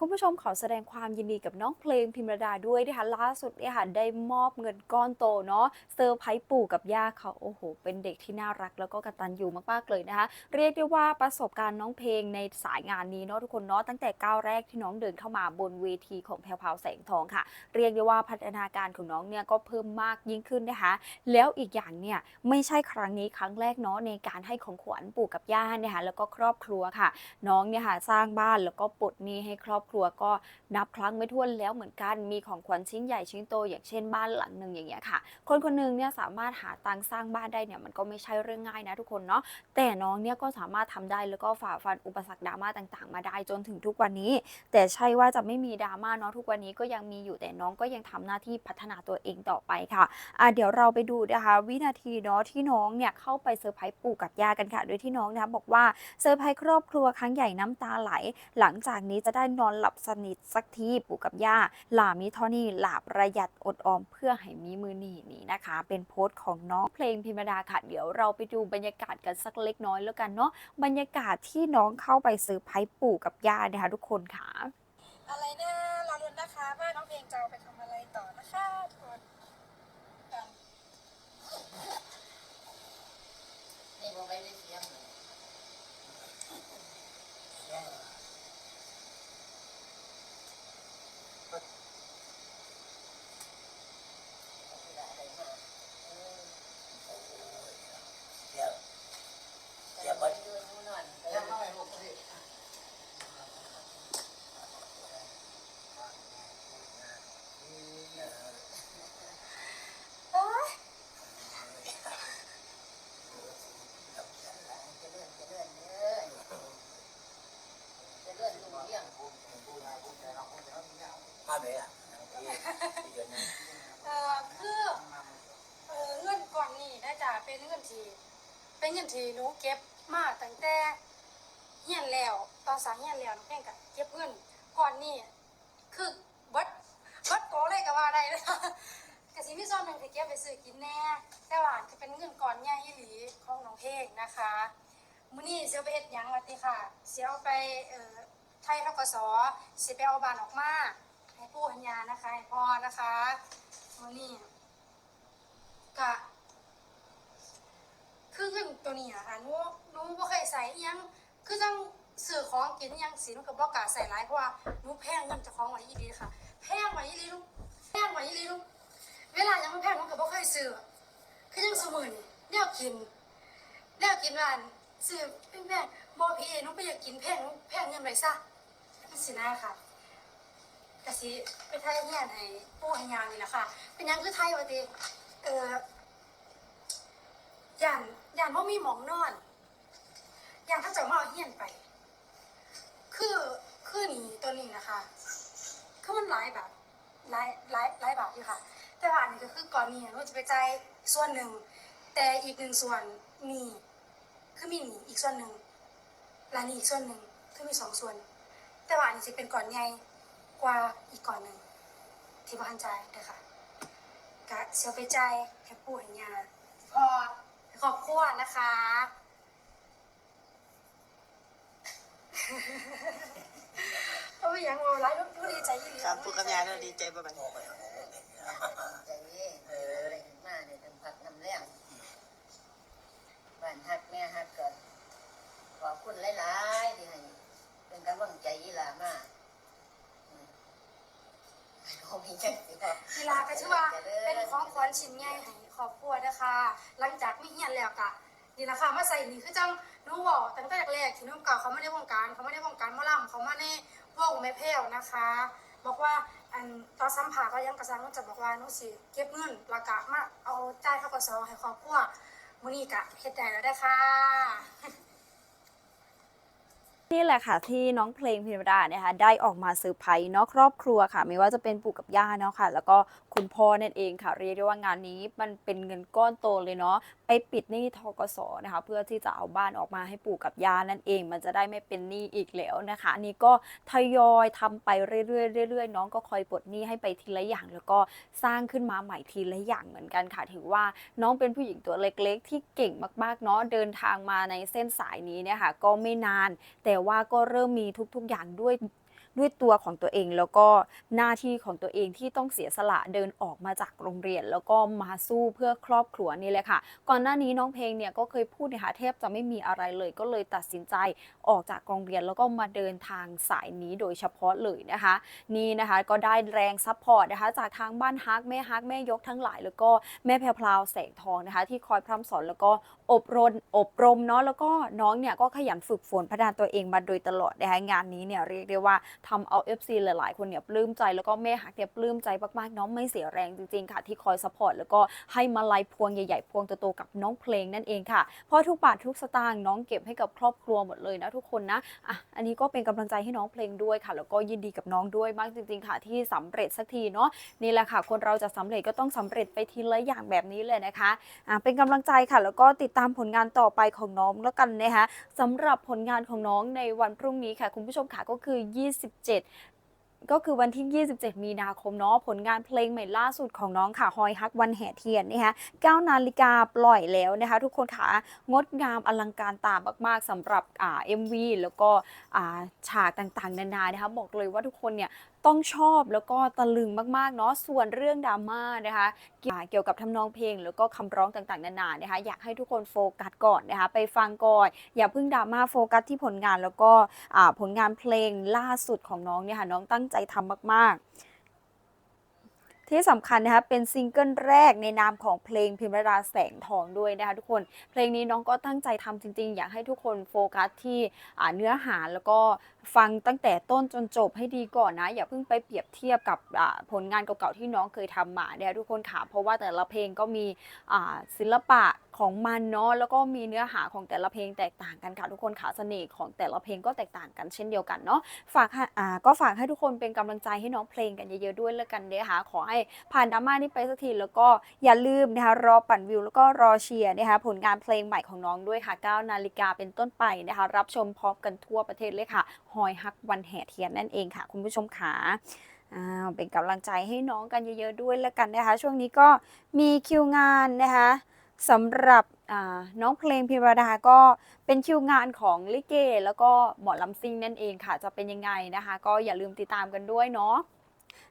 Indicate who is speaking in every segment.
Speaker 1: คุณผู้ชมขอแสดงความยินดีกับน้องเพลงพิมรดาด้วยนะคะล่าสุดเนี่ยค่ะได้มอบเงินก้อนโตเนาะเซอร์ไพรส์ปู่กับย่าเขาโอ้โห เป็นเด็กที่น่ารักแล้วก็กตัญญูมากๆเลยนะคะ เรียกได้ว่าประสบการณ์น้องเพลงในสายงานนี้เนาะทุกคนเนาะตั้งแต่ก้าวแรกที่น้องเดินเข้ามาบนเวทีของแพรวพราวแสงทองค่ะ เรียกได้ว่าพัฒนาการของน้องเนี่ยก็เพิ่มมากยิ่งขึ้นนะคะ แล้วอีกอย่างเนี่ยไม่ใช่ครั้งนี้ครั้งแรกเนาะในการให้ของขวัญปู่กับย่าเนี่ยค่ะแล้วก็ครอบครัวค่ะ น้องเนี่ยค่ะสร้างบ้านแล้วก็ปลดหนี้ให้ครอบครัวก็นับครั้งไม่ถ้วนแล้วเหมือนกันมีของขวัญชิ้นใหญ่ชิ้นโต อย่างเช่นบ้านหลังหนึ่งอย่างเงี้ยค่ะ คนคนหนึ่งเนี่ยสามารถหาตังค์สร้างบ้านได้เนี่ยมันก็ไม่ใช่เรื่องง่ายนะทุกคนเนาะแต่น้องเนี่ยก็สามารถทำได้แล้วก็ฝ่าฟันอุปสรรคดราม่าต่างๆ มาได้จนถึงทุกวันนี้ แต่ใช่ว่าจะไม่มีดราม่าเนาะทุกวันนี้ก็ยังมีอยู่แต่น้องก็ยังทำหน้าที่พัฒนาตัวเองต่อไปค่ะอะเดี๋ยวเราไปดูนะคะวินาทีเนาะที่น้องเนี่ยเข้าไปเซอร์ไพรส์ปู่กับย่ากันค่ะ โดยที่น้องนะบอกว่าเซอร์ไพรส์ครอบครัวครั้งใหญ่น้ำตาไหล หลังจากนี้จะได้นอนหลับสนิทสักทีปู่กับย่าหลามีเท่านี้หลาประหยัดอดออมเพื่อให้มีมือหนีนี่นะคะ เป็นโพสต์ของน้องเพลงพิมดาค่ะ เดี๋ยวเราไปดูบรรยากาศกันสักเล็กน้อยแล้วกันเนาะบรรยากาศที่น้องเข้าไปซื้อไพ่ปู่กับย่านะคะทุกคนค่ะ
Speaker 2: อะไรนะรอรุนนะคะว่าน้องเพลงจะเอาไปทำอะไรต่อนะคะทุกคน นี่
Speaker 3: ผมไม่ได้เสียงเลย
Speaker 4: เดี๋ยว
Speaker 3: เดี๋ยวไปดูนู่นนั่น
Speaker 4: ยังไม่รู้สิ
Speaker 2: โอ๊ย
Speaker 3: จะเลื่อนจะเลื่อนเลยจะเลื่อนลุงเลี้ยง
Speaker 4: เลยอะเอ่
Speaker 2: อคือเอ่อเงินก่อนนี่นะจ๊ะเป็นเงินทีเป็นเงินทีหนูเก็บมาตั้งแต่เฮียนแล้วตอนสางเฮียนแล้วน้องเพลงก็เก็บเงินก่อนนี่คือเบิดเบิดโตเลยก็ว่าได้เลยกสิมีส่วนหนึ่งที่เก็บไปซื้อกินแน่แต่ว่าจะเป็นเงินก่อนใหญ่อีหลีของน้องเพลงนะคะมื้อนี้เสียวไปเฮ็ดหยังละติค่ะ เสียวไปเอ่อไทยทกสสิไปเอาบานออกมา ให้ปู่ให้ยานะคะให้พ่อนะคะมื้อนี้ก็คือเงินตัวนี้อะค่ะหนูหนูบ่เคยใส่ยัง คือจังซื้อของกินยังสิหนูก็บ่กล้าใส่หลายเพราะว่าหนูแพงเงินเจ้าของไว้อีหลีค่ะแพงไว้อีหลีลูกแพงไว้อีหลีลูกเวลายังไมันแพงหนูก็บ่เคยซื้อคือจังซุมื้อนี่แนวกินแล้วกินวันซื้อเป็นแม่บอพี่น้งไปอยากกินแพงแพงเงินไปซะนั่นสินะค่ะ กะสิไปไทยเฮียนให้ปู่ให้ยานี่แหละค่ะ เป็นยังคือไทยว่าติเอ่อย่านย่านบ่มีหมองนอนย่านเขาเจะมาเอาเฮียนไป คือคือนี่ตัวนี้นะคะคือมันหลายแบบหลายหลายหลายบาทอยู่ค่ะ แต่ว่าอันนี้ก็คือก่อนนี้หนูจะไปจ่ายส่วนหนึ่ง แต่อีกหนึ่งส่วนมีคือมีหนีอีกส่วนหนึ่งและนี่อีกส่วนหนึ่งคือมีสองส่วน แต่ว่าอันนี้จะเป็นก่อนใหญ่ กว่าอีกก่อนหนึ่งที่บ้านใจายนะคะกะเสียวไปใจายให้ปู่ให้ยาพอขอบครัวนะคะเอาไปยังเอาไลฟ์ลูกดีใจยี่หลี
Speaker 5: ครับผู้กำยาเราดีใจประมาณ
Speaker 4: พ่อไปหาผมเนี่ย
Speaker 3: ใจเย็นเอออะไรขึ้นมาเนี่ยเป็นผักนำเลี้ยงบ้านฮักแม่ฮักเกิดขอบคุณหลายๆที่ให้เป็นกำลังใจยีหลามาก ขามีใจสิพ่อ
Speaker 2: กีฬาก็ชื่อว่าเป็นของขวัญชิ้นใหญ่ให้ครอบครัวนะคะ หลังจากไม่เฮียนแล้วกะนี่แหละค่ะมาใส่นี่คือจังนูบอกตั้งแต่แรกที่นุ่มเก่าเขาไม่ได้วงการเขาไม่ได้วงการมอลำเขามาในวงแม่เพลวนะคะ บอกว่าอันตอนสัมผัสก็ยังกระซังก็จะบอกว่านูสิเก็บเงินแล้วก็มาเอาจ่ายเทกสให้ครอบครัวมื้อนี้กะเฮ็ดได้แล้วได้ค่ะ
Speaker 1: นี่แหละค่ะที่น้องเพลงพิมรดาเนี่ยค่ะได้ออกมาเซอร์ไพรส์เนาะครอบครัวค่ะ ไม่ว่าจะเป็นปู่กับย่าเนาะค่ะ แล้วก็ คุณพ่อนั่นเองค่ะ เรียกได้ว่างานนี้มันเป็นเงินก้อนโตเลยเนาะไปปิดหนี้ทกสนะคะ เพื่อที่จะเอาบ้านออกมาให้ปู่กับย่านั่นเอง มันจะได้ไม่เป็นหนี้อีกแล้วนะคะอันนี้ก็ทยอยทำไปเรื่อยๆเรื่อยๆน้องก็คอยปลดหนี้ให้ไปทีละอย่าง แล้วก็สร้างขึ้นมาใหม่ทีละอย่างเหมือนกันค่ะ ถือว่าน้องเป็นผู้หญิงตัวเล็กๆ ที่เก่งมากๆเนาะเดินทางมาในเส้นสายนี้เนี่ยค่ะก็ไม่นาน แต่ว่าก็เริ่มมีทุกๆอย่างด้วย ด้วยตัวของตัวเอง แล้วก็หน้าที่ของตัวเองที่ต้องเสียสละเดินออกมาจากโรงเรียน แล้วก็มาสู้เพื่อครอบครัวนี่แหละค่ะ ก่อนหน้านี้น้องเพลงเนี่ยก็เคยพูดนะคะแทบจะไม่มีอะไรเลย ก็เลยตัดสินใจออกจากโรงเรียนแล้วก็มาเดินทางสายนี้โดยเฉพาะเลยนะคะ นี่นะคะก็ได้แรงซัพพอร์ตนะคะจากทางบ้านฮักแม่ฮักแม่ยกทั้งหลายแล้วก็แม่แพรพราวแสงทองนะคะ ที่คอยพร่ำสอนแล้วก็อบรมอบรมเนาะแล้วก็น้องเนี่ยก็ขยันฝึกฝนพัฒนาตัวเองมาโดยตลอดนะคะงานนี้เนี่ยเรียกได้ว่าทำเอา FC หลายๆ คนเนี่ยปลื้มใจแล้วก็แม่ฮักเนี่ยปลื้มใจมากๆ น้องไม่เสียแรงจริงๆค่ะ ที่คอยซัพพอร์ตแล้วก็ให้มาลัยพวงใหญ่ๆ พวงโตๆกับน้องเพลงนั่นเองค่ะ เพราะทุกบาททุกสตางค์น้องเก็บให้กับครอบครัวหมดเลยนะทุกคนนะอะอันนี้ก็เป็นกำลังใจให้น้องเพลงด้วยค่ะ แล้วก็ยินดีกับน้องด้วยมากจริง ๆ ค่ะ ที่สำเร็จสักทีเนาะนี่แหละค่ะ คนเราจะสำเร็จก็ต้องสำเร็จไปทีละอย่างแบบนี้เลยนะคะอะเป็นกำลังใจค่ะแล้วก็ติดตามผลงานต่อไปของน้องแล้วกันนะคะสำหรับผลงานของน้องในวันพรุ่งนี้ค่ะ คุณผู้ชมค่ะก็คือ27 ก็คือวันที่ 27 มีนาคมเนาะผลงานเพลงใหม่ล่าสุดของน้องค่ะฮอยฮักวันแห่เทียนนะคะ9นาฬิกาปล่อยแล้วนะคะ ทุกคนค่ะงดงามอลังการตามากๆสำหรับอ่า MV แล้วก็อ่าฉากต่างๆ นานานะคะบอกเลยว่าทุกคนเนี่ยต้องชอบแล้วก็ตะลึงมากๆเนาะส่วนเรื่องดราม่านะคะเกี่ยวกับทำนองเพลงแล้วก็คำร้องต่างๆนานานะคะอยากให้ทุกคนโฟกัสก่อนนะคะไปฟังก่อน อย่าเพิ่งดราม่าโฟกัสที่ผลงานแล้วก็ผลงานเพลงล่าสุดของน้องเนี่ยค่ะน้องตั้งใจทำมากๆ ที่สำคัญนะคะเป็นซิงเกิลแรกในนามของเพลงพิมรดาแสงทองด้วยนะคะทุกคนเพลงนี้น้องก็ตั้งใจทำจริง ๆ อยากให้ทุกคนโฟกัสที่เนื้อหาแล้วก็ฟังตั้งแต่ต้นจนจบให้ดีก่อนนะ อย่าเพิ่งไปเปรียบเทียบกับผลงานเก่าๆที่น้องเคยทำมาเนี่ยทุกคนค่ะเพราะว่าแต่ละเพลงก็มีศิลปะของมันเนาะแล้วก็มีเนื้อหาของแต่ละเพลงแตกต่างกันค่ะทุกคนค่ะเสน่ห์ของแต่ละเพลงก็แตกต่างกันเช่นเดียวกันเนาะฝากก็ฝากให้ทุกคนเป็นกำลังใจให้น้องเพลงกันเยอะๆด้วยแล้วกันเนะคะขอให้ผ่านดราม่านี้ไปสักทีแล้วก็อย่าลืมนะคะรอปั่นวิว แล้วก็รอเชียร์นะคะผลงานเพลงใหม่ของน้องด้วยค่ะ 9 นาฬิกาเป็นต้นไปนะคะรับชมพร้อมกันทั่วประเทศเลยค่ะหอยฮักวันแห่เทียนนั่นเองค่ะ คุณผู้ชมขาเป็นกำลังใจให้น้องกันเยอะๆด้วยแล้วกันนะคะ ช่วงนี้ก็มีคิวงานนะคะสำหรับน้องเพลงพิรดาก็เป็นคิวงานของลิเก แล้วก็หมอลำซิงนั่นเองค่ะ จะเป็นยังไงนะคะ ก็อย่าลืมติดตามกันด้วยเนาะ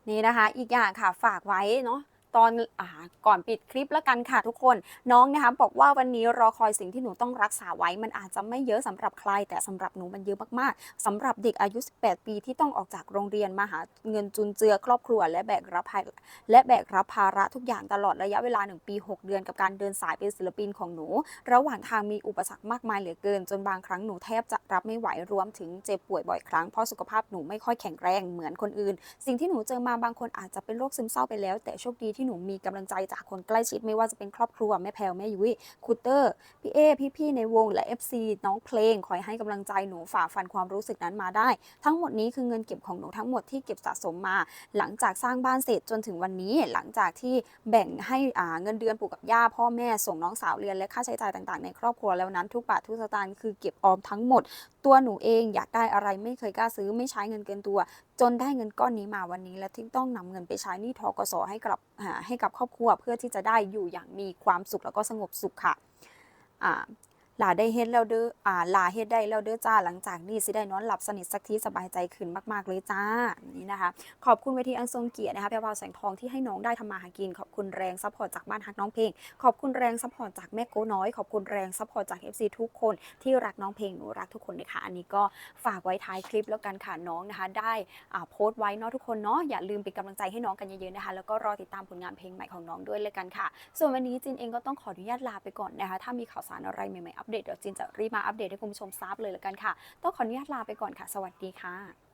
Speaker 1: นี่นะคะ อีกอย่างค่ะฝากไว้เนาะ ตอนอก่อนปิดคลิปแล้วกันค่ะทุกคนน้องนะคะบอกว่าวันนี้รอคอยสิ่งที่หนูต้องรักษาไว้ มันอาจจะไม่เยอะสำหรับใคร แต่สำหรับหนูมันเยอะมากๆสำหรับเด็กอายุ 18 ปีที่ต้องออกจากโรงเรียนมาหาเงินจุนเจือครอบครัว และแบกรับภาระและแบกรับภาระทุกอย่างตลอดระยะเวลา 1 ปี 6 เดือนกับการเดินสายเป็นศิลปินของหนู ระหว่างทางมีอุปสรรคมากมายเหลือเกิน จนบางครั้งหนูแทบจะรับไม่ไหวรวมถึงเจ็บป่วยบ่อยครั้งเพราะสุขภาพหนูไม่ค่อยแข็งแรงเหมือนคนอื่น สิ่งที่หนูเจอมาบางคนอาจจะเป็นโรคซึมเศร้าไปแล้ว แต่โชคดีที่หนูมีกำลังใจจากคนใกล้ชิดไม่ว่าจะเป็นครอบครัวแม่แพลวแม่ยุ้ยคูเตอร์พี่เอพี่ๆในวงและ FC น้องเพลงคอยให้กำลังใจหนูฝ่าฟันความรู้สึกนั้นมาได้ ทั้งหมดนี้คือเงินเก็บของหนูทั้งหมดที่เก็บสะสมมา หลังจากสร้างบ้านเสร็จจนถึงวันนี้ หลังจากที่แบ่งให้อ่าเงินเดือนปู่กับย่าพ่อแม่ส่งน้องสาวเรียนและค่าใช้จ่ายต่างๆ ในครอบครัวแล้วนั้นทุกบาททุกสตางค์คือเก็บออมทั้งหมด ตัวหนูเองอยากได้อะไรไม่เคยกล้าซื้อไม่ใช้เงินเกินตัว จนได้เงินก้อนนี้มาวันนี้ และที่ต้องนำเงินไปใช้นี่ทกศให้กับให้กับครอบครัวเพื่อที่จะได้อยู่อย่างมีความสุขแล้วก็สงบสุขค่ะอ่าห ลาได้เฮ็ดแล้วเด้ออ่าหลาเฮ็ดได้แล้วเด้อจ้าหลังจากนี้สิได้นอนหลับสนิทสักทีสบายใจขึ้นมาก ๆ เลยจ้านี่นะคะ ขอบคุณเวทีอันทรงเกียรตินะคะแพรวพราแสงทองที่ให้น้องได้ทำมาหากิน ขอบคุณแรงซัพพอร์ตจากบ้านฮักน้องเพลง ขอบคุณแรงซัพพอร์ตจากแม่โก้น้อย ขอบคุณแรงซัพพอร์ตจาก FC ทุกคนที่รักน้องเพลงหนูรักทุกคนเลยค่ะอันนี้ก็ฝากไว้ท้ายคลิปแล้วกันค่ะน้องนะคะ ได้อ่าโพสต์ไว้เนาะทุกคนเนาะอย่าลืมเป็นกำลังใจให้น้องกันเยอะๆนะคะ แล้วก็รอติดตามผลงานเพลงใหม่ของน้องด้วยเลยกันค่ะ ส่วนวันนี้จินเองก็ต้องขออนุญาตลาไปก่อนนะคะถ้ามีข่าวสารอะไรใหม่ๆอัปเดตเดี๋ยวจินจะรีบมาอัปเดตให้คุณผู้ชมทราบเลยละกันค่ะ ต้องขออนุญาตลาไปก่อนค่ะ สวัสดีค่ะ